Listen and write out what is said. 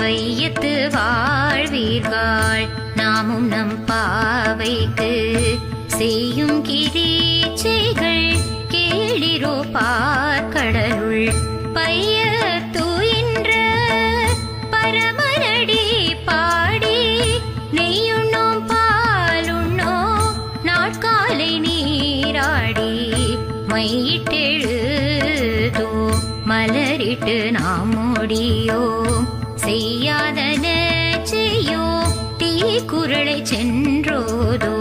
வையத்து வாழ்வீர்கள். நாமும் நம் பாவைக்கு செய்யும் கிரீச்சைகள் கேளிரோ பார்க்கடலுள் பைய தூயின்ற பரமரடி பாடி நெய்யுண்ணோம் பாலுண்ணோம் நாட்காலை நீராடி. மையிட்டெழுதோ மலரிட்டு நாம் முடியோம். செய்யாதன செய்யோ தீ குரலை சென்றோதோ.